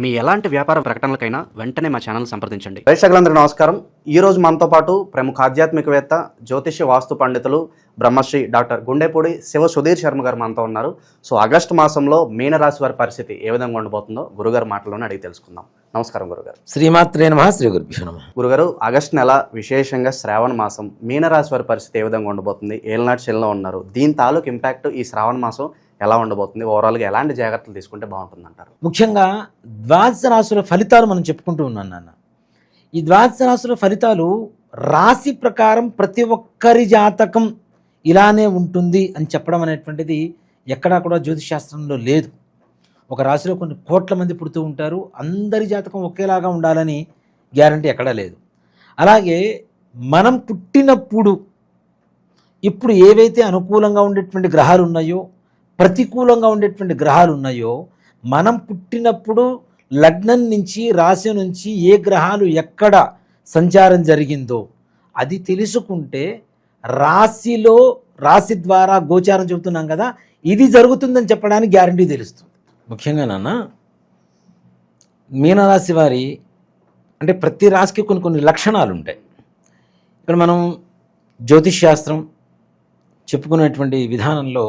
మీ ఎలాంటి వ్యాపార ప్రకటనలకైనా వెంటనే మా ఛానల్ సంప్రదించండి. ప్రేక్షకులందరికీ నమస్కారం. ఈ రోజు మనతో పాటు ప్రముఖ ఆధ్యాత్మికవేత్త జ్యోతిష్య వాస్తు పండితులు బ్రహ్మశ్రీ డాక్టర్ గుండెపూడి శివ సుధీర్ శర్మ గారు మనతో ఉన్నారు. సో ఆగస్టు మాసంలో మీనరాశి వారి పరిస్థితి ఏ విధంగా ఉండబోతుందో గురుగారు మాటలోనే అడిగి తెలుసుకుందాం. నమస్కారం గురుగారు. శ్రీమాత్రే నమ శ్రీ గురుభ్యో నమ. గురుగారు ఆగస్టు నెల విశేషంగా శ్రావణ మాసం మీనరాశి వారి పరిస్థితి ఏ విధంగా ఉండబోతుంది? ఏళ్ళనాటి శనిలో ఉన్నారు. దీని తాలూకు ఇంపాక్ట్ ఈ శ్రావణ మాసం ఎలా ఉండబోతుంది? ఓవరాల్గా ఎలాంటి జాగ్రత్తలు తీసుకుంటే బాగుంటుంది అంటారు ముఖ్యంగా ద్వాదశ రాశుల ఫలితాలు మనం చెప్పుకుంటూ ఉన్నాను నాన్న. ఈ ద్వాదశ రాశుల ఫలితాలు రాశి ప్రకారం ప్రతి ఒక్కరి జాతకం ఇలానే ఉంటుంది అని చెప్పడం అనేటువంటిది ఎక్కడా కూడా జ్యోతిశాస్త్రంలో లేదు. ఒక రాశిలో కొన్ని కోట్ల మంది పుడుతూ ఉంటారు. అందరి జాతకం ఒకేలాగా ఉండాలని గ్యారంటీ ఎక్కడా లేదు. అలాగే మనం పుట్టినప్పుడు ఇప్పుడు ఏవైతే అనుకూలంగా ఉండేటువంటి గ్రహాలు ఉన్నాయో ప్రతికూలంగా ఉండేటువంటి గ్రహాలు ఉన్నాయో మనం పుట్టినప్పుడు లగ్నం నుంచి రాశి నుంచి ఏ గ్రహాలు ఎక్కడ సంచారం జరిగిందో అది తెలుసుకుంటే రాశిలో రాశి ద్వారా గోచారం చెబుతున్నాం కదా ఇది జరుగుతుందని చెప్పడానికి గ్యారంటీ తెలుస్తుంది. ముఖ్యంగా నాన్న మీనరాశి వారి అంటే ప్రతి రాశికి కొన్ని కొన్ని లక్షణాలు ఉంటాయి. ఇక్కడ మనం జ్యోతిష్ శాస్త్రం చెప్పుకునేటువంటి విధానంలో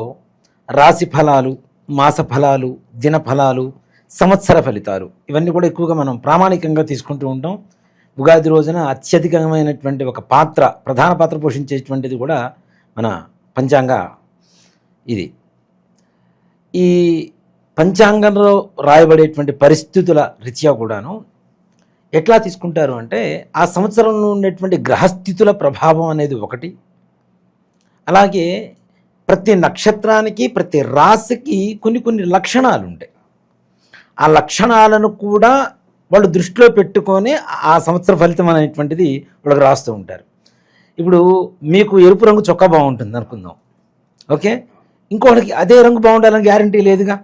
రాశి ఫలాలు మాస ఫలాలు దిన ఫలాలు సంవత్సర ఫలితాలు. ఇవన్నీ కూడా ఎక్కువగా మనం ప్రామాణికంగా తీసుకుంటూ ఉంటాం. ఉగాది రోజున అత్యధికమైనటువంటి ఒక పాత్ర ప్రధాన పాత్ర పోషించేటువంటిది కూడా మన పంచాంగ ఇది. ఈ పంచాంగంలో రాయబడేటువంటి పరిస్థితుల రీత్యా కూడాను ఎట్లా తీసుకుంటారు అంటే ఆ సంవత్సరంలో ఉండేటువంటి గ్రహస్థితుల ప్రభావం అనేది ఒకటి. అలాగే ప్రతి నక్షత్రానికి ప్రతి రాశికి కొన్ని కొన్ని లక్షణాలు ఉంటాయి ఆ లక్షణాలను కూడా వాళ్ళు దృష్టిలో పెట్టుకొని ఆ సంవత్సర ఫలితం అనేటువంటిది వాళ్ళకి రాస్తూ ఉంటారు. ఇప్పుడు మీకు ఎరుపు రంగు చొక్కా బాగుంటుంది అనుకుందాం. ఓకే? ఇంకోటికి అదే రంగు బాగుండాలని గ్యారంటీ లేదుగా?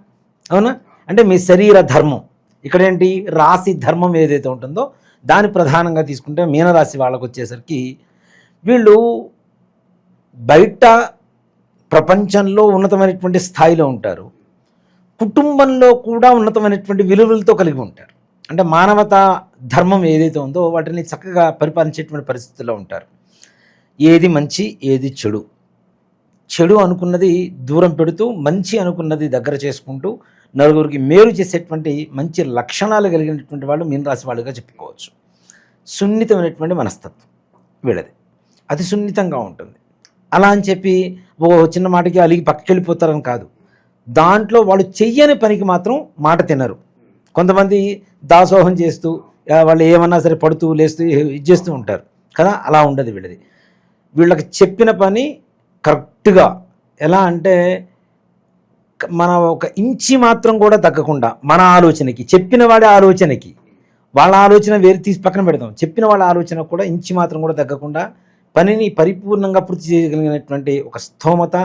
అవునా? అంటే మీ శరీర ధర్మం. ఇక్కడేంటి? రాశి ధర్మం ఏదైతే ఉంటుందో దాన్ని ప్రధానంగా తీసుకుంటే మీనరాశి వాళ్ళకు వచ్చేసరికి వీళ్ళు బయట ప్రపంచంలో ఉన్నతమైనటువంటి స్థాయిలో ఉంటారు. కుటుంబంలో కూడా ఉన్నతమైనటువంటి విలువలతో కలిగి ఉంటారు. అంటే మానవత ధర్మం ఏదైతే ఉందో వాటిని చక్కగా పరిపాలించేటువంటి పరిస్థితుల్లో ఉంటారు. ఏది మంచి ఏది చెడు. చెడు అనుకున్నది దూరం పెడుతూ మంచి అనుకున్నది దగ్గర చేసుకుంటూ నలుగురికి మేలు చేసేటువంటి మంచి లక్షణాలు కలిగినటువంటి వాళ్ళు మీనరాశి వాళ్ళుగా చెప్పుకోవచ్చు. సున్నితమైనటువంటి మనస్తత్వం వీళ్ళది. అతి సున్నితంగా ఉంటుంది. అలా అని చెప్పి ఓ చిన్న మాటకి అలిగి పక్కకి వెళ్ళిపోతారని కాదు. దాంట్లో వాళ్ళు చెయ్యని పనికి మాత్రం మాట తినరు. కొంతమంది దాసోహం చేస్తూ వాళ్ళు ఏమన్నా సరే పడుతూ లేస్తూ ఇది చేస్తూ ఉంటారు. కదా? అలా ఉండదు వీళ్ళది. వీళ్ళకి చెప్పిన పని కరెక్ట్గా. ఎలా అంటే మన ఒక ఇంచి మాత్రం కూడా తగ్గకుండా మన ఆలోచనకి చెప్పిన వాడి ఆలోచనకి. వాళ్ళ ఆలోచన వేరు తీసి పక్కన పెడతాం చెప్పిన వాళ్ళ ఆలోచన కూడా ఇంచి మాత్రం కూడా తగ్గకుండా పనిని పరిపూర్ణంగా పూర్తి చేయగలిగినటువంటి ఒక స్థోమత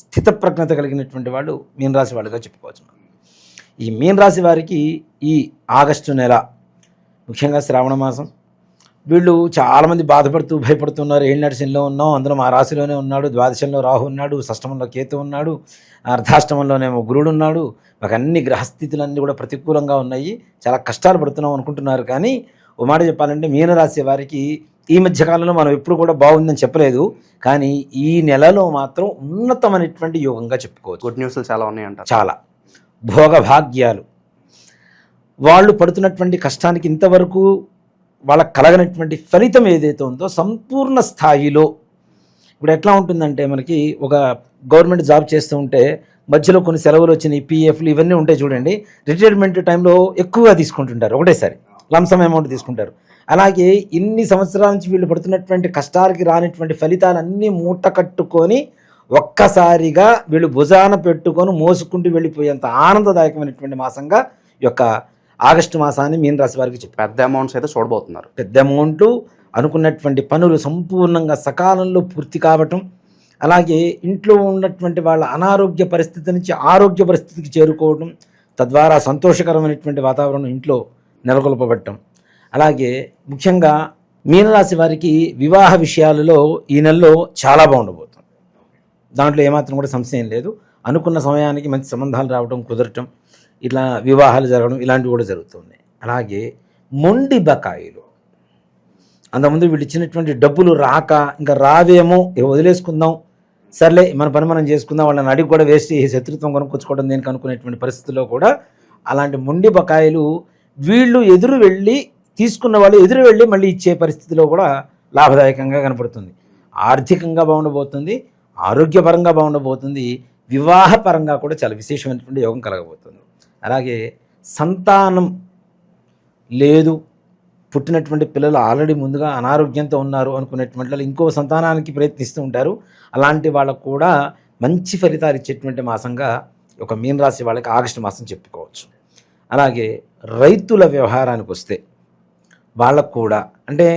స్థితప్రజ్ఞత కలిగినటువంటి వాళ్ళు మీనరాశి వాళ్ళుగా చెప్పుకోవచ్చు. ఈ మీనరాశి వారికి ఈ ఆగస్టు నెల ముఖ్యంగా శ్రావణ మాసం వీళ్ళు చాలామంది బాధపడుతూ భయపడుతున్నారు. ఏళ్ళనాటి ఉన్నాం అందులో మా రాశిలోనే ఉన్నాడు ద్వాదశంలో రాహు ఉన్నాడు షష్టమంలో కేతు ఉన్నాడు అర్ధాష్టమంలోనేమో గురుడు ఉన్నాడు. మాకు అన్ని గ్రహస్థితులన్నీ కూడా ప్రతికూలంగా ఉన్నాయి. చాలా కష్టాలు పడుతున్నాం అనుకుంటున్నారు కానీ ఓ మాట చెప్పాలంటే మీనరాశి వారికి ఈ మధ్య కాలంలో మనం ఎప్పుడు కూడా బాగుందని చెప్పలేదు కానీ ఈ నెలలో మాత్రం ఉన్నతమైనటువంటి యోగంగా చెప్పుకోవచ్చు. గుడ్ న్యూస్లు చాలా ఉన్నాయి అంటారు చాలా. భోగభాగ్యాలు. వాళ్ళు పడుతున్నటువంటి కష్టానికి ఇంతవరకు వాళ్ళకి కలగనటువంటి ఫలితం ఏదైతే ఉందో సంపూర్ణ స్థాయిలో ఇప్పుడు ఎట్లా ఉంటుందంటే మనకి ఒక గవర్నమెంట్ జాబ్ చేస్తూ ఉంటే మధ్యలో కొన్ని సెలవులు వచ్చినాయి పీఎఫ్లు ఇవన్నీ ఉంటాయి చూడండి రిటైర్మెంట్ టైంలో ఎక్కువగా తీసుకుంటుంటారు ఒకటేసారి. లంసమ్ అమౌంట్ తీసుకుంటారు. అలాగే ఇన్ని సంవత్సరాల నుంచి వీళ్ళు పడుతున్నటువంటి కష్టాలకి రానిటువంటి ఫలితాలన్నీ మూట కట్టుకొని ఒక్కసారిగా వీళ్ళు భుజాన పెట్టుకొని మోసుకుంటూ వెళ్ళిపోయేంత ఆనందదాయకమైనటువంటి మాసంగా ఈ యొక్క ఆగస్టు మాసాన్ని మీన రాశి వారికి చెప్పారు. పెద్ద అమౌంట్స్ అయితే చూడబోతున్నారు. పెద్ద అమౌంట్ అనుకున్నటువంటి పనులు సంపూర్ణంగా సకాలంలో పూర్తి కావటం అలాగే ఇంట్లో ఉన్నటువంటి వాళ్ళ అనారోగ్య పరిస్థితి నుంచి ఆరోగ్య పరిస్థితికి చేరుకోవడం తద్వారా సంతోషకరమైనటువంటి వాతావరణం ఇంట్లో నెలకొల్పబడటం. అలాగే ముఖ్యంగా మీనరాశి వారికి వివాహ విషయాలలో ఈ నెలలో చాలా బాగుండబోతుంది. దాంట్లో ఏమాత్రం కూడా సంశయం లేదు. అనుకున్న సమయానికి మంచి సంబంధాలు రావడం కుదరటం ఇట్లా వివాహాలు జరగడం ఇలాంటివి కూడా జరుగుతున్నాయి అలాగే మొండి బకాయిలు. అంతకుముందు వీళ్ళు ఇచ్చినటువంటి డబ్బులు రాక ఇంకా రావేమో వదిలేసుకుందాం సర్లే మన పని మనం చేసుకుందాం వాళ్ళని అడిగి కూడా వేస్ట్ చేసి శత్రుత్వం కొనుక్కొచ్చుకోవడం దేనికి అనుకునేటువంటి పరిస్థితుల్లో కూడా అలాంటి మొండి బకాయిలు వీళ్ళు ఎదురు వెళ్ళి తీసుకున్న వాళ్ళు ఎదురు వెళ్ళి మళ్ళీ ఇచ్చే పరిస్థితిలో కూడా లాభదాయకంగా కనపడుతుంది. ఆర్థికంగా బాగుండబోతుంది ఆరోగ్యపరంగా బాగుండబోతుంది వివాహపరంగా కూడా చాలా విశేషమైనటువంటి యోగం కలగబోతుంది. అలాగే సంతానం లేదు పుట్టినటువంటి పిల్లలు ఆల్రెడీ ముందుగా అనారోగ్యంతో ఉన్నారు అనుకునేటువంటి వాళ్ళు ఇంకో సంతానానికి ప్రయత్నిస్తూ ఉంటారు. అలాంటి వాళ్ళకు కూడా మంచి ఫలితాలు ఇచ్చేటువంటి మాసంగా ఒక మీనరాశి వాళ్ళకి ఆగస్టు మాసం చెప్పుకోవచ్చు. అలాగే రైతుల వ్యవహారానికి వస్తే వాళ్ళకు కూడా. అంటే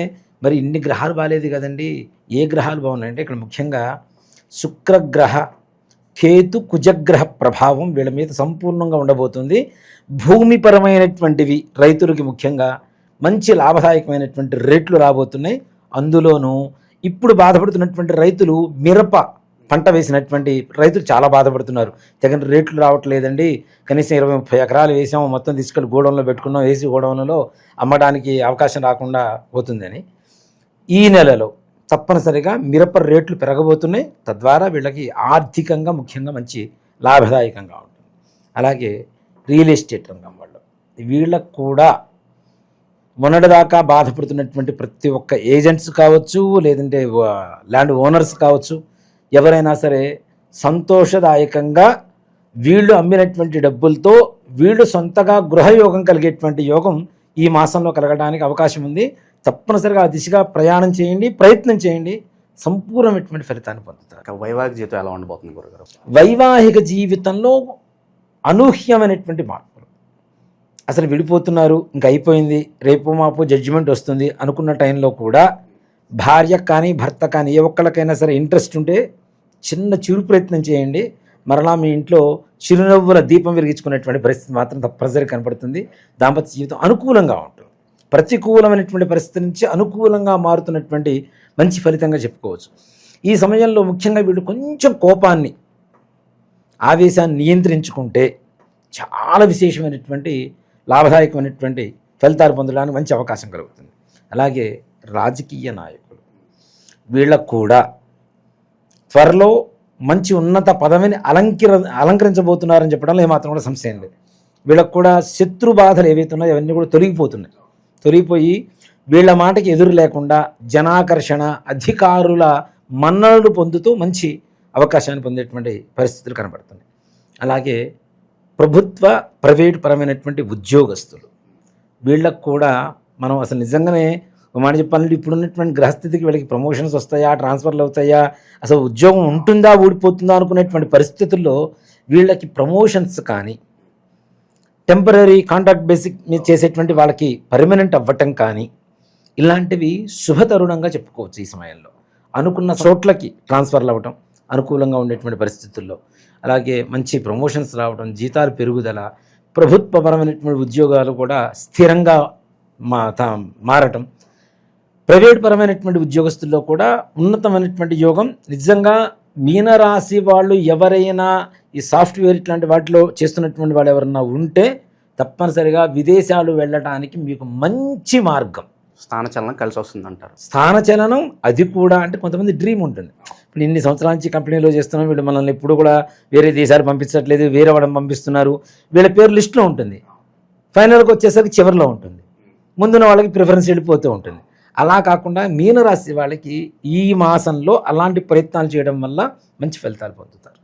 మరి ఇన్ని గ్రహాలు బాగాలేదు కదండి. ఏ గ్రహాలు బాగున్నాయంటే ఇక్కడ ముఖ్యంగా శుక్రగ్రహ కేతు కుజగ్రహ ప్రభావం వీళ్ళ మీద సంపూర్ణంగా ఉండబోతుంది. భూమిపరమైనటువంటివి రైతులకి ముఖ్యంగా మంచి లాభదాయకమైనటువంటి రేట్లు రాబోతున్నాయి. అందులోనూ ఇప్పుడు బాధపడుతున్నటువంటి రైతులు మిరప పంట వేసినటువంటి రైతులు చాలా బాధపడుతున్నారు. తగిన రేట్లు రావట్లేదండి. కనీసం ఇరవై ముప్పై ఎకరాలు వేసాము మొత్తం తీసుకెళ్ళి గోడౌన్లో పెట్టుకున్నాం వేసి గోడౌన్లో అమ్మడానికి అవకాశం రాకుండా పోతుందని. ఈ నెలలో తప్పనిసరిగా మిరప రేట్లు పెరగబోతున్నాయి. తద్వారా వీళ్ళకి ఆర్థికంగా ముఖ్యంగా మంచి లాభదాయకంగా ఉంటుంది. అలాగే రియల్ ఎస్టేట్ రంగం వాళ్ళు వీళ్ళకు కూడా మొన్నటిదాకా బాధపడుతున్నటువంటి ప్రతి ఒక్క ఏజెంట్స్ కావచ్చు లేదంటే ల్యాండ్ ఓనర్స్ కావచ్చు ఎవరైనా సరే సంతోషదాయకంగా వీళ్ళు అమ్మినటువంటి డబ్బులతో వీళ్ళు సొంతగా గృహయోగం కలిగేటువంటి యోగం ఈ మాసంలో కలగడానికి అవకాశం ఉంది. తప్పనిసరిగా ఆ దిశగా ప్రయాణం చేయండి ప్రయత్నం చేయండి. సంపూర్ణమైనటువంటి ఫలితాన్ని పొందుతారు. వైవాహిక జీవితం ఎలా ఉండబోతుంది గురుగారు? వైవాహిక జీవితంలో అనూహ్యమైనటువంటి మార్పులు. అసలు విడిపోతున్నారు ఇంక అయిపోయింది రేపు మాపు జడ్జిమెంట్ వస్తుంది అనుకున్న టైంలో కూడా భార్య కానీ భర్త కానీ ఏ ఒక్కళ్ళకైనా సరే ఇంట్రెస్ట్ ఉంటే చిన్న చిరు ప్రయత్నం చేయండి. మరలా మీ ఇంట్లో చిరునవ్వుల దీపం వెలిగించుకునేటువంటి పరిస్థితి మాత్రం తప్పనిసరి కనపడుతుంది. దాంపత్య జీవితం అనుకూలంగా ఉంటుంది. ప్రతికూలమైనటువంటి పరిస్థితి నుంచి అనుకూలంగా మారుతున్నటువంటి మంచి ఫలితంగా చెప్పుకోవచ్చు. ఈ సమయంలో ముఖ్యంగా వీళ్ళు కొంచెం కోపాన్ని ఆవేశాన్ని నియంత్రించుకుంటే చాలా విశేషమైనటువంటి లాభదాయకమైనటువంటి ఫలితాలు పొందడానికి మంచి అవకాశం కలుగుతుంది. అలాగే రాజకీయ నాయకులు వీళ్ళకు కూడా త్వరలో మంచి ఉన్నత పదవిని అలంకర అలంకరించబోతున్నారని చెప్పడంలో ఏమాత్రం కూడా సంశయం లేదు. వీళ్ళకు కూడా శత్రు బాధలు ఏవైతే ఉన్నాయో అవన్నీ కూడా తొలగిపోతున్నాయి. తొలగిపోయి వీళ్ళ మాటకి ఎదురు లేకుండా జనాకర్షణ అధికారుల మన్నలు పొందుతూ మంచి అవకాశాన్ని పొందేటువంటి పరిస్థితులు కనబడుతున్నాయి. అలాగే ప్రభుత్వ ప్రైవేట్ పరమైనటువంటి ఉద్యోగస్తులు. వీళ్ళకు కూడా మనం అసలు నిజంగానే ఒక మాట చెప్పాలంటే ఇప్పుడు ఉన్నటువంటి గ్రహస్థితికి వీళ్ళకి ప్రమోషన్స్ వస్తాయా ట్రాన్స్ఫర్లు అవుతాయా? అసలు ఉద్యోగం ఉంటుందా ఊడిపోతుందా అనుకునేటువంటి పరిస్థితుల్లో వీళ్ళకి ప్రమోషన్స్ కానీ టెంపరీ కాంట్రాక్ట్ బేసిక్ మీద చేసేటువంటి వాళ్ళకి పర్మనెంట్ అవ్వటం కానీ ఇలాంటివి శుభతరుణంగా చెప్పుకోవచ్చు ఈ సమయంలో. అనుకున్న చోట్లకి ట్రాన్స్ఫర్లు అవ్వటం అనుకూలంగా ఉండేటువంటి పరిస్థితుల్లో. అలాగే మంచి ప్రమోషన్స్ రావడం జీతాలు పెరుగుదల ప్రభుత్వపరమైనటువంటి ఉద్యోగాలు కూడా స్థిరంగా మా తా- మారటం ప్రైవేట్ పరమైనటువంటి ఉద్యోగస్తుల్లో కూడా ఉన్నతమైనటువంటి యోగం. నిజంగా మీనరాశి వాళ్ళు ఎవరైనా ఈ సాఫ్ట్వేర్ ఇట్లాంటి వాటిలో చేస్తున్నటువంటి వాళ్ళు ఎవరన్నా ఉంటే తప్పనిసరిగా విదేశాలు వెళ్ళటానికి మీకు మంచి మార్గం. స్థానచలనం కలిసి వస్తుంది అంటారు స్థానచలనం అది కూడా అంటే కొంతమంది డ్రీమ్ ఉంటుంది. ఇప్పుడు ఇన్ని సంవత్సరాల నుంచి కంపెనీలో చేస్తున్నాం వీళ్ళు మనల్ని ఎప్పుడు కూడా వేరే దేశాలు పంపించట్లేదు వేరే వాళ్ళని పంపిస్తున్నారు. వీళ్ళ పేరు లిస్టులో ఉంటుంది. ఫైనల్కి వచ్చేసరికి చివరిలో ఉంటుంది. ముందున్న వాళ్ళకి ప్రిఫరెన్స్ వెళ్ళిపోతూ ఉంటుంది. అలా కాకుండా మీనరాశి వాళ్ళకి ఈ మాసంలో అలాంటి ప్రయత్నాలు చేయడం వల్ల మంచి ఫలితాలు పొందుతారు.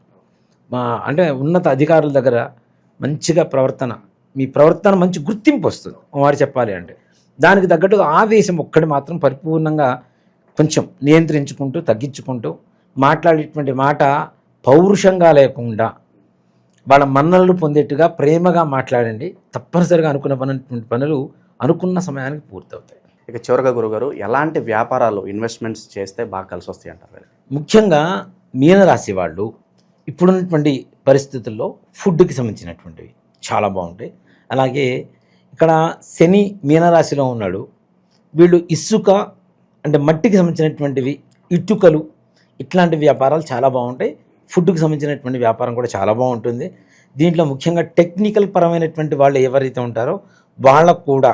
మా అంటే ఉన్నత అధికారుల దగ్గర మంచిగా ప్రవర్తన మీ ప్రవర్తన మంచి గుర్తింపు వస్తుంది. వారు చెప్పాలి అంటే దానికి తగ్గట్టుగా ఆవేశం ఒక్కటి మాత్రం పరిపూర్ణంగా కొంచెం నియంత్రించుకుంటూ తగ్గించుకుంటూ మాట్లాడేటువంటి మాట పౌరుషంగా లేకుండా వాళ్ళ మన్ననలు పొందేట్టుగా ప్రేమగా మాట్లాడండి. తప్పనిసరిగా అనుకున్న పని పనులు అనుకున్న సమయానికి పూర్తవుతాయి. ఇక చివరిగా గురుగారు ఎలాంటి వ్యాపారాలు ఇన్వెస్ట్మెంట్స్ చేస్తే బాగా కలిసి వస్తాయి అంటారు ముఖ్యంగా మీనరాశి వాళ్ళు ఇప్పుడున్నటువంటి పరిస్థితుల్లో ఫుడ్కి సంబంధించినటువంటివి చాలా బాగుంటాయి. అలాగే ఇక్కడ శని మీనరాశిలో ఉన్నాడు. వీళ్ళు ఇసుక అంటే మట్టికి సంబంధించినటువంటివి ఇటుకలు ఇట్లాంటి వ్యాపారాలు చాలా బాగుంటాయి. ఫుడ్కి సంబంధించినటువంటి వ్యాపారం కూడా చాలా బాగుంటుంది. దీంట్లో ముఖ్యంగా టెక్నికల్ పరమైనటువంటి వాళ్ళు ఎవరైతే ఉంటారో వాళ్ళకు కూడా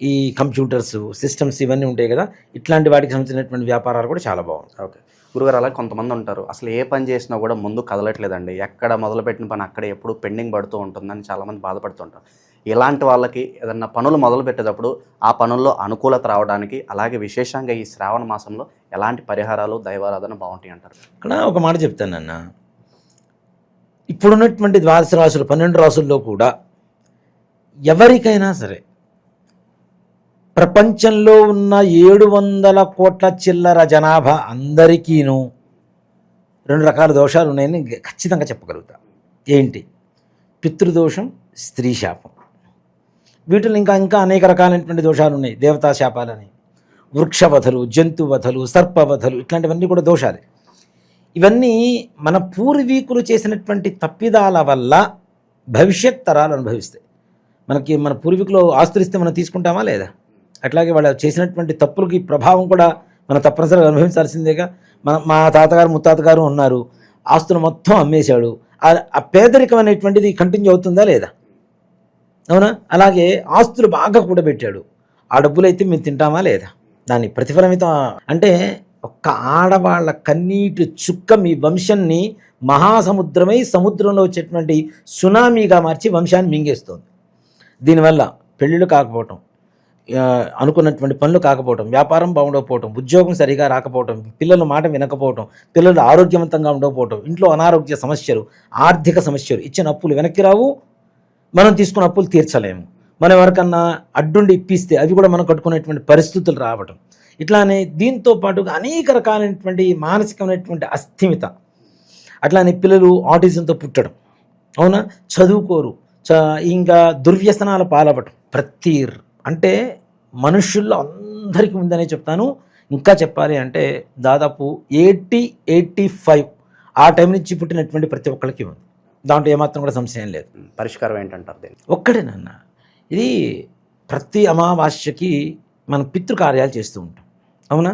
ఈ కంప్యూటర్స్ సిస్టమ్స్ ఇవన్నీ ఉంటాయి కదా ఇట్లాంటి వాటికి సంబంధించినటువంటి వ్యాపారాలు కూడా చాలా బాగుంటాయి. ఓకే. గురుగారు అలా కొంతమంది ఉంటారు. అసలు ఏ పని చేసినా కూడా ముందు కదలట్లేదండి. ఎక్కడ మొదలుపెట్టిన పని అక్కడ ఎప్పుడు పెండింగ్ పడుతూ ఉంటుందని చాలామంది బాధపడుతుంటారు. ఇలాంటి వాళ్ళకి ఏదన్నా పనులు మొదలు పెట్టేటప్పుడు ఆ పనుల్లో అనుకూలత రావడానికి అలాగే విశేషంగా ఈ శ్రావణ మాసంలో ఎలాంటి పరిహారాలు దైవారాధన బాగుంటాయి అంటారు? ఇక్కడ ఒక మాట చెప్తానన్న ఇప్పుడున్నటువంటి ద్వాదశ రాసులు పన్నెండు రాసుల్లో కూడా ఎవరికైనా సరే ప్రపంచంలో ఉన్న ఏడు వందల కోట్ల చిల్లర జనాభా అందరికీను రెండు రకాల దోషాలు ఉన్నాయని ఖచ్చితంగా చెప్పగలుగుతా. ఏంటి? పితృదోషం స్త్రీ శాపం. వీటిలో ఇంకా ఇంకా అనేక రకాలైనటువంటి దోషాలు ఉన్నాయి. దేవతా శాపాలని వృక్షవధలు జంతువధలు సర్పవధలు ఇట్లాంటివన్నీ కూడా దోషాలే. ఇవన్నీ మన పూర్వీకులు చేసినటువంటి తప్పిదాల వల్ల భవిష్యత్ తరాలు అనుభవిస్తాయి. మనకి మన పూర్వీకులు ఆస్తులు ఇస్తే మనం తీసుకుంటామా లేదా? అట్లాగే వాళ్ళు చేసినటువంటి తప్పులకి ప్రభావం కూడా మనం తప్పనిసరిగా అనుభవించాల్సిందేగా మన మా తాతగారు ముత్తాతగారు ఉన్నారు. ఆస్తులు మొత్తం అమ్మేశాడు. ఆ- పేదరికం అనేటువంటిది కంటిన్యూ అవుతుందా లేదా? అవునా? అలాగే ఆస్తులు బాగా కూడబెట్టాడు. ఆ డబ్బులు అయితే మేము తింటామా లేదా? దాని ప్రతిఫలమితం అంటే ఒక్క ఆడవాళ్ళ కన్నీటి చుక్క మీ వంశాన్ని మహాసముద్రమై సముద్రంలో వచ్చేటువంటి సునామీగా మార్చి వంశాన్ని మింగేస్తుంది. దీనివల్ల పెళ్ళిళ్ళు కాకపోవటం అనుకున్నటువంటి పనులు కాకపోవటం వ్యాపారం బాగుండకపోవటం ఉద్యోగం సరిగా రాకపోవటం పిల్లల మాట వినకపోవటం పిల్లలు ఆరోగ్యవంతంగా ఉండకపోవటం ఇంట్లో అనారోగ్య సమస్యలు ఆర్థిక సమస్యలు ఇచ్చిన అప్పులు వెనక్కి రావు మనం తీసుకున్న అప్పులు తీర్చలేము. మనం ఎవరికన్నా అడ్డుండి ఇప్పిస్తే అవి కూడా మనం కట్టుకునేటువంటి పరిస్థితులు రావటం. ఇట్లానే దీంతో పాటుగా అనేక రకాలైనటువంటి మానసికమైనటువంటి అస్థిమిత. అట్లానే పిల్లలు ఆటిజంతో పుట్టడం. అవునా? చదువుకోరు. చ ఇంకా దుర్వ్యసనాల పాలవటం ప్రతి అంటే మనుషుల్లో అందరికీ ఉందనే చెప్తాను. ఇంకా చెప్పాలి అంటే దాదాపు ఎయిటీ ఎయిటీ ఫైవ్ ఆ టైం నుంచి పుట్టినటువంటి ప్రతి ఒక్కరికి ఉంది. దాంట్లో ఏమాత్రం కూడా సంశయం లేదు. పరిష్కారం ఏంటంటారు దీన్ని? ఒక్కడేనన్న ఇది ప్రతి అమావాస్యకి మనం పితృకార్యాలు చేస్తూ ఉంటాం. అవునా?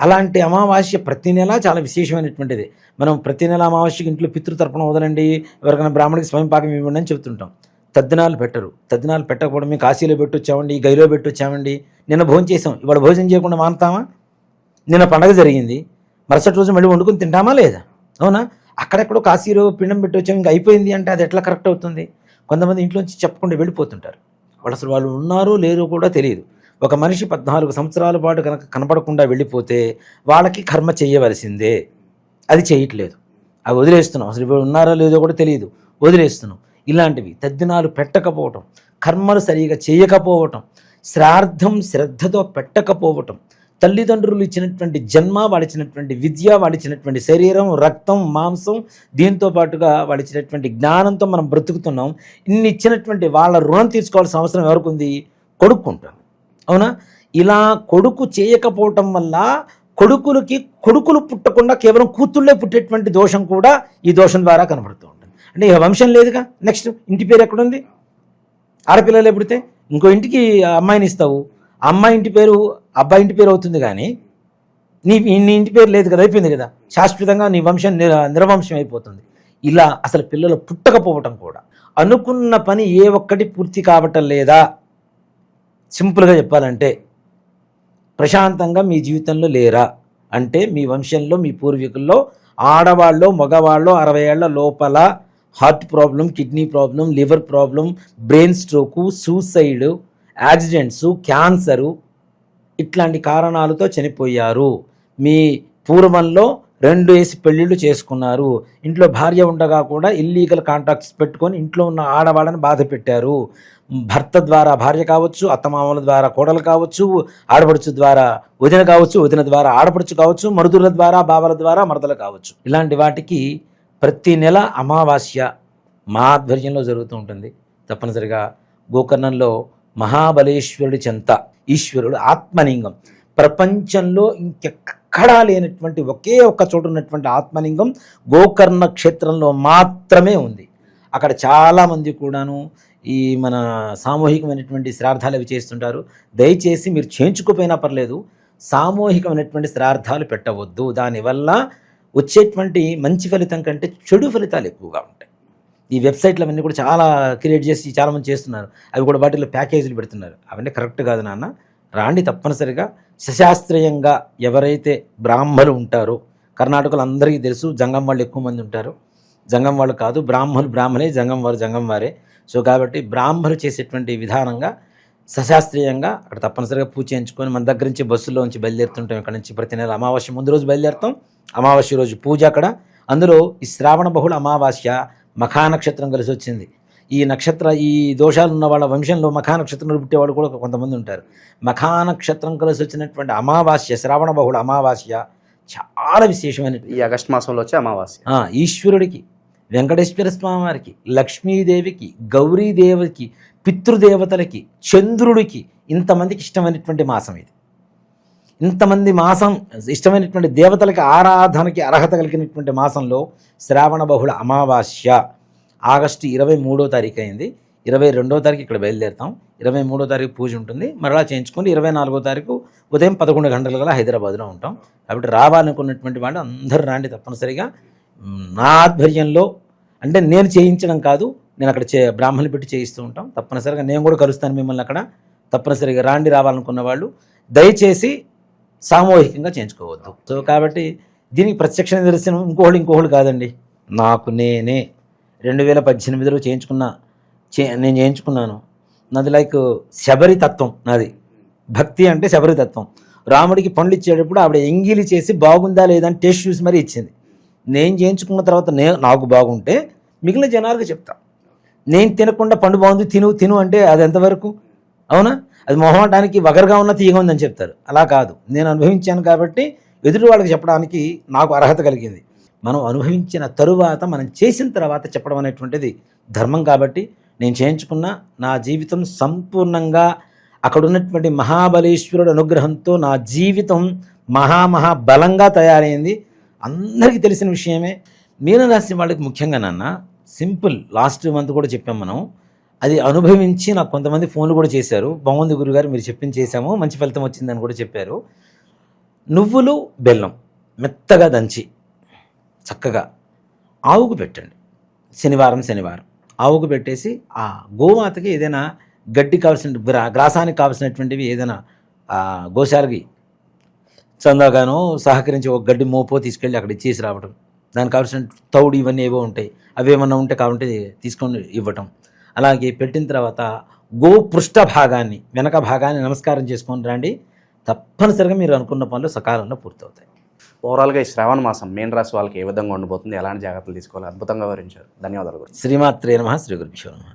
అలాంటి అమావాస్య ప్రతి నెల చాలా విశేషమైనటువంటిది. మనం ప్రతి నెల అమావాస్యకి ఇంట్లో పితృతర్పణ వదలండి ఎవరికైనా బ్రాహ్మణికి స్వయం పాకం ఇవ్వండి అని చెప్తుంటాం. తద్దినాలు పెట్టరు. తద్దినాలు పెట్టకపోవడం మేము కాశీలో పెట్టొచ్చామండి గైలో పెట్టొచ్చామండి. నిన్న భోజనం చేసాం. ఇవాళ భోజనం చేయకుండా మానుతామా? నిన్న పండగ జరిగింది. మరుసటి రోజు మళ్ళీ వండుకొని తింటామా లేదా? అవునా? అక్కడెక్కడో కాశీలో పిండం పెట్టొచ్చాం ఇంకా అయిపోయింది అంటే అది ఎట్లా కరెక్ట్ అవుతుంది? కొంతమంది ఇంట్లోంచి చెప్పకుండా వెళ్ళిపోతుంటారు. వాళ్ళు అసలు వాళ్ళు ఉన్నారో లేరో కూడా తెలియదు. ఒక మనిషి పద్నాలుగు సంవత్సరాల పాటు కనుక కనపడకుండా వెళ్ళిపోతే వాళ్ళకి కర్మ చేయవలసిందే. అది చేయట్లేదు. అవి వదిలేస్తున్నాం. అసలు ఇప్పుడు ఉన్నారో లేదో కూడా తెలియదు. వదిలేస్తున్నాం. ఇలాంటివి తద్దినాలు పెట్టకపోవటం కర్మలు సరిగా చేయకపోవటం శ్రార్థం శ్రద్ధతో పెట్టకపోవటం తల్లిదండ్రులు ఇచ్చినటువంటి జన్మ వాళ్ళిచ్చినటువంటి విద్య వాళ్ళిచ్చినటువంటి శరీరం రక్తం మాంసం దీంతో పాటుగా వాళ్ళిచ్చినటువంటి జ్ఞానంతో మనం బ్రతుకుతున్నాం. ఇన్ని ఇచ్చినటువంటి వాళ్ళ రుణం తీర్చుకోవాల్సిన అవసరం ఎవరికి ఉంది? కొడుక్కుంటాను అవునా? ఇలా కొడుకు చేయకపోవటం వల్ల కొడుకులకి కొడుకులు పుట్టకుండా కేవలం కూతుళ్ళే పుట్టేటువంటి దోషం కూడా ఈ దోషం ద్వారా కనబడుతుంది అంటే ఇక వంశం లేదుగా. నెక్స్ట్ ఇంటి పేరు ఎక్కడుంది? ఆడపిల్లలు ఎప్పుడితే? ఇంకో ఇంటికి అమ్మాయిని ఇస్తావు. అమ్మాయి ఇంటి పేరు అబ్బాయి ఇంటి పేరు అవుతుంది కానీ నీ నీ ఇంటి పేరు లేదు కదా అయిపోయింది కదా. శాశ్వతంగా నీ వంశం నిర అయిపోతుంది. ఇలా అసలు పిల్లలు పుట్టకపోవటం కూడా. అనుకున్న పని ఏ ఒక్కటి పూర్తి కావటం లేదా? సింపుల్గా చెప్పాలంటే ప్రశాంతంగా మీ జీవితంలో లేరా? అంటే మీ వంశంలో మీ పూర్వీకుల్లో ఆడవాళ్ళు మగవాళ్ళు అరవై ఏళ్ళ లోపల heart problem kidney problem liver problem brain stroke suicide accidents cancer ఇట్లాంటి కారణాలతో చనిపోయారు. మీ పూర్వంలో రెండు వేసి పెళ్ళిళ్ళు చేసుకున్నారు. ఇంట్లో భార్య ఉండగా కూడా ఇల్లీగల్ కాంటాక్ట్స్ పెట్టుకొని ఇంట్లో ఉన్న ఆడవాళ్ళని బాధ పెట్టారు. భర్త ద్వారా భార్య కావచ్చు అత్తమామల ద్వారా కోడలు కావచ్చు ఆడపడుచు ద్వారా వదిన కావచ్చు వదిన ద్వారా ఆడపడుచు కావచ్చు మరుదుల ద్వారా బావల ద్వారా మరదలు కావచ్చు. ఇలాంటి వాటికి ప్రతి నెల అమావాస్య మా ఆధ్వర్యంలో జరుగుతూ ఉంటుంది. తప్పనిసరిగా గోకర్ణంలో మహాబలేశ్వరుడి చెంత ఈశ్వరుడు ఆత్మలింగం. ప్రపంచంలో ఇంకెక్కడా లేనటువంటి ఒకే ఒక్క చోట ఉన్నటువంటి ఆత్మలింగం గోకర్ణ క్షేత్రంలో మాత్రమే ఉంది. అక్కడ చాలామంది కూడాను ఈ మన సామూహికమైనటువంటి శ్రార్థాలు అవి చేస్తుంటారు. దయచేసి మీరు చేయించుకోపోయినా పర్లేదు సామూహికమైనటువంటి శ్రార్థాలు పెట్టవద్దు. దానివల్ల వచ్చేటువంటి మంచి ఫలితం కంటే చెడు ఫలితాలు ఎక్కువగా ఉంటాయి. ఈ వెబ్సైట్లు అవన్నీ కూడా చాలా క్రియేట్ చేసి చాలామంది చేస్తున్నారు. అవి కూడా వాటిలో ప్యాకేజీలు పెడుతున్నారు. అవన్నీ కరెక్ట్ కాదు నాన్న. రాండి తప్పనిసరిగా. సశాస్త్రీయంగా ఎవరైతే బ్రాహ్మలు ఉంటారో కర్ణాటకలో అందరికీ తెలుసు జంగం వాళ్ళు ఎక్కువ మంది ఉంటారు. జంగం వాళ్ళు కాదు బ్రాహ్మలు బ్రాహ్మణే జంగం వారు జంగం వారే. సో కాబట్టి బ్రాహ్మలు చేసేటువంటి విధానంగా సశాస్త్రీయంగా అక్కడ తప్పనిసరిగా పూజ చేయించుకొని మన దగ్గర నుంచి బస్సులో నుంచి బయలుదేరుతుంటాం. ఇక్కడ నుంచి ప్రతి నెల అమావాస్య ముందు రోజు బయలుదేరుతాం. అమావాస్య రోజు పూజ అక్కడ. అందులో ఈ శ్రావణ బహుళ అమావాస్య మఖా నక్షత్రం కలిసి వచ్చింది. ఈ నక్షత్ర ఈ దోషాలు ఉన్న వాళ్ళ వంశంలో మఖా నక్షత్రంలో పుట్టేవాడు కూడా కొంతమంది ఉంటారు. మఖా నక్షత్రం కలిసి వచ్చినటువంటి అమావాస్య శ్రావణ బహుళ అమావాస్య చాలా విశేషమైన ఈ ఆగస్ట్ మాసంలో వచ్చే అమావాస్య. ఈశ్వరుడికి వెంకటేశ్వర స్వామి వారికి లక్ష్మీదేవికి గౌరీదేవికి పితృదేవతలకి చంద్రుడికి ఇంతమందికి ఇష్టమైనటువంటి మాసం ఇది. ఇంతమంది మాసం ఇష్టమైనటువంటి దేవతలకి ఆరాధనకి అర్హత కలిగినటువంటి మాసంలో శ్రావణ బహుళ అమావాస్య. ఆగస్టు ఇరవై మూడో తారీఖు అయింది. ఇరవై రెండో తారీఖు ఇక్కడ బయలుదేరుతాం. ఇరవై మూడో తారీఖు పూజ ఉంటుంది. మరలా చేయించుకొని ఇరవై నాలుగో తారీఖు ఉదయం పదకొండు గంటల గల హైదరాబాద్లో ఉంటాం. కాబట్టి రావాలనుకున్నటువంటి వాళ్ళు అందరూ రాండి తప్పనిసరిగా. నా ఆధ్వర్యంలో అంటే నేను చేయించడం కాదు నేను అక్కడ చే బ్రాహ్మణులు పెట్టి చేయిస్తూ ఉంటాం. తప్పనిసరిగా నేను కూడా కలుస్తాను మిమ్మల్ని అక్కడ. తప్పనిసరిగా రాండి రావాలనుకున్న వాళ్ళు దయచేసి సామూహికంగా చేయించుకోవద్దు. సో కాబట్టి దీనికి ప్రత్యక్ష నిదర్శనం ఇంకోళ్ళు ఇంకోళ్ళు కాదండి. నాకు నేనే రెండు వేల పద్దెనిమిదిలో చేయించుకున్న చే నేను చేయించుకున్నాను. నాది లైక్ శబరి తత్వం నాది. భక్తి అంటే శబరి తత్వం. రాముడికి పండ్లు ఇచ్చేటప్పుడు ఆవిడ ఎంగిలి చేసి బాగుందా లేదా అని టేస్ట్ చూసి మరీ ఇచ్చింది. నేను చేయించుకున్న తర్వాత నే నాకు బాగుంటే మిగిలిన జనాలకు చెప్తా. నేను తినకుండా పండు బాగుంది తిను తిను అంటే అది ఎంతవరకు? అవునా? అది మొహమాటానికి వగరుగా ఉన్న తీయగా ఉందని చెప్తారు. అలా కాదు. నేను అనుభవించాను కాబట్టి ఎదుటి వాళ్ళకి చెప్పడానికి నాకు అర్హత కలిగింది. మనం అనుభవించిన తరువాత మనం చేసిన తర్వాత చెప్పడం అనేటువంటిది ధర్మం కాబట్టి నేను చేయించుకున్న నా జీవితం సంపూర్ణంగా అక్కడ ఉన్నటువంటి మహాబలేశ్వరుడు అనుగ్రహంతో నా జీవితం మహామహా బలంగా తయారైంది. అందరికీ తెలిసిన విషయమే. మీనరాశి వాళ్ళకి ముఖ్యంగా నాన్న సింపుల్ లాస్ట్ మంత్ కూడా చెప్పాం మనం. అది అనుభవించి నాకు కొంతమంది ఫోన్లు కూడా చేశారు. బాగుంది గురుగారు మీరు చెప్పింది చేశాము. మంచి ఫలితం వచ్చిందని కూడా చెప్పారు. నువ్వులు బెల్లం మెత్తగా దంచి చక్కగా ఆవుకు పెట్టండి. శనివారం శనివారం ఆవుకు పెట్టేసి ఆ గోమాతకి ఏదైనా గడ్డి కావాల్సిన గ్రా గ్రాసానికి కావాల్సినటువంటివి ఏదైనా గోశాలకి చందాగానో సహకరించి ఒక గడ్డి మోపో తీసుకెళ్ళి అక్కడ ఇచ్చేసి రావడం దానికి కావాల్సిన తౌడు ఇవన్నీ ఏవో ఉంటాయి. అవి ఏమన్నా ఉంటే కావాలంటే తీసుకొని ఇవ్వటం. అలాగే పెట్టిన తర్వాత గో పృష్ఠ భాగాన్ని వెనక భాగాన్ని నమస్కారం చేసుకొని రండి. తప్పనిసరిగా మీరు అనుకున్న పనులు సకాలంలో పూర్తవుతాయి. ఓవరాల్గా ఈ శ్రావణ మాసం మేన్ రాశి వాళ్ళకి ఏ విధంగా ఉండబోతుంది ఎలాంటి జాగ్రత్తలు తీసుకోవాలి? అద్భుతంగా వివరించారు. ధన్యవాదాలు గురు. శ్రీమాత్రే నమ శ్రీ గురుభ్యో నమ.